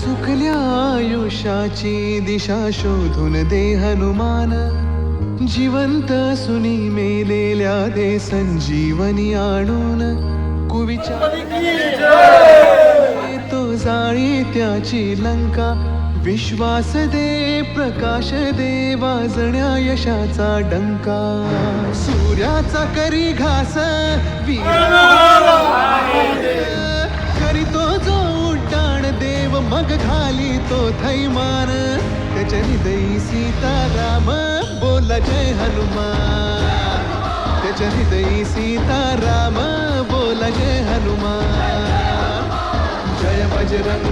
चुकल्या आयुष्याची दिशा शोधून दे हनुमान. जिवंत सुनी मेलेल्या दे संजीवनी आणून. कुविचार तो जाळी त्याची लंका. विश्वास दे प्रकाश दे वाजण्या यशाचा डंका. सूर्याचा करी घास करीतो जो उड्डाण देव मग खाली तो थैमान. त्याच्यानी दई सीताराम बोला जय हनुमान. त्याच्यानी दई सीताराम बोला जय हनुमान. जय बजरंग